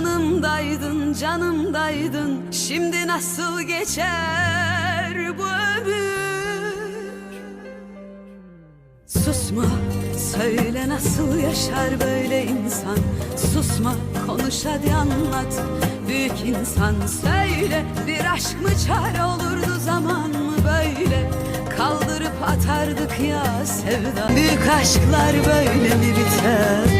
Canımdaydın, canımdaydın. Şimdi nasıl geçer bu ömür? Susma, söyle nasıl yaşar böyle insan? Susma, konuş hadi anlat. Büyük insan söyle. Bir aşk mı çare olurdu zaman mı böyle? Kaldırıp atardık ya sevda. Büyük aşklar böyle mi biter?